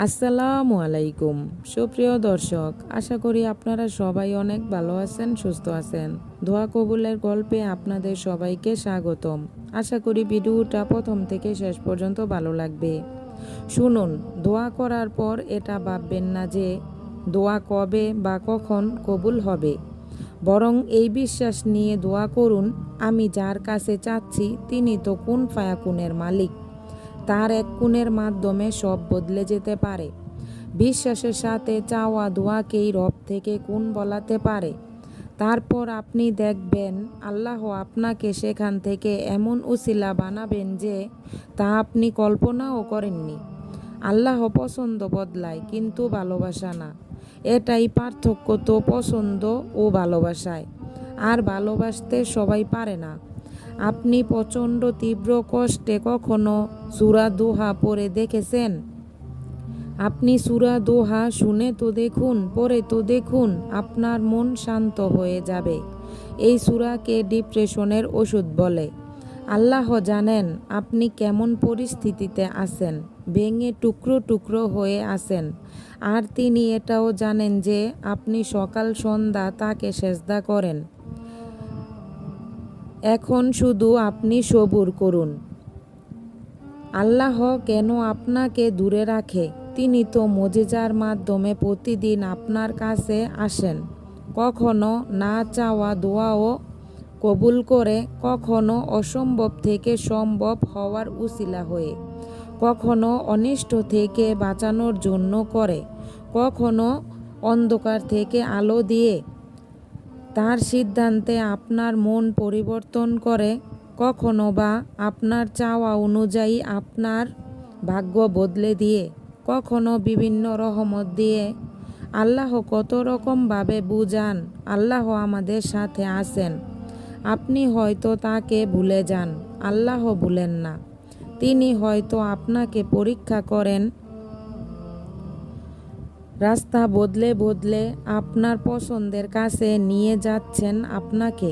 আসসালামু আলাইকুম। সুপ্রিয় দর্শক, আশা করি আপনারা সবাই অনেক ভালো আছেন, সুস্থ আছেন। দোয়া কবুলের গল্পে আপনাদের সবাইকে স্বাগতম। আশা করি ভিডিওটা প্রথম থেকে শেষ পর্যন্ত ভালো লাগবে। শুনুন, দোয়া করার পর এটা ভাববেন না যে দোয়া কবে বা কখন কবুল হবে। বরং এই বিশ্বাস নিয়ে দোয়া করুন, আমি যার কাছে চাচ্ছি, তিনি তো কোন ফায়াকুনের মালিক। তার এক কুণের মাধ্যমে সব বদলে যেতে পারে। বিশ্বাসের সাথে চাওয়া দোয়াকেই রব থেকে কোন বলাতে পারে। তারপর আপনি দেখবেন, আল্লাহ আপনাকে সেখান থেকে এমন উসিলা বানাবেন যে তা আপনি কল্পনাও করেননি। আল্লাহ পছন্দ বদলায়, কিন্তু ভালোবাসা না। এটাই পার্থক্য তো পছন্দ ও ভালোবাসায়। আর ভালোবাসতে সবাই পারে না। আপনি প্রচণ্ড তীব্র কষ্টে কখনো সুরা দোহা পরে দেখেছেন? আপনি সুরা দোহা শুনে তো দেখুন পরে তো দেখুন, আপনার মন শান্ত হয়ে যাবে। এই সুরাকে ডিপ্রেশনের ওষুধ বলে। আল্লাহ জানেন আপনি কেমন পরিস্থিতিতে আছেন, ভেঙে টুকরো টুকরো হয়ে আছেন। আর তিনি এটাও জানেন যে আপনি সকাল সন্ধ্যা তাকে সেজদা করেন। এখন শুধু আপনি সবুর করুন। আল্লাহ কেন আপনাকে দূরে রাখে? তিনি তো মজেজার মাধ্যমে প্রতিদিন আপনার কাছে আসেন। কখনো না চাওয়া দোয়াও কবুল করে, কখনো অসম্ভব থেকে সম্ভব হওয়ার উসিলা হয়ে, কখনো অনিষ্ট থেকে বাঁচানোর জন্য করে, কখনো অন্ধকার থেকে আলো দিয়ে তার সিদ্ধান্তে আপনার মন পরিবর্তন করে কখনো বা আপনার চাওয়া অনুযায়ী আপনার ভাগ্য বদলে দিয়ে, কখনো বিভিন্ন রহমত দিয়ে। আল্লাহ কত রকমভাবে বুঝান, আল্লাহ আমাদের সাথে আছেন। আপনি হয়তো তাকে ভুলে যান, আল্লাহ ভুলেন না। তিনি হয়তো আপনাকে পরীক্ষা করেন রাস্তা বদলে বদলে আপনার পছন্দের কাছে নিয়ে যাচ্ছেন আপনাকে।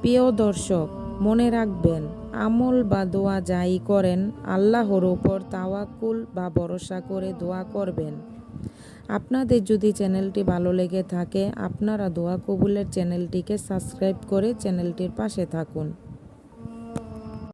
প্রিয় দর্শক, মনে রাখবেন, আমল বা দোয়া যাই করেন, আল্লাহর ওপর তাওয়াকুল বা ভরসা করে দোয়া করবেন। আপনাদের যদি চ্যানেলটি ভালো লেগে থাকে, আপনারা দোয়া কবুলের চ্যানেলটিকে সাবস্ক্রাইব করে চ্যানেলটির পাশে থাকুন।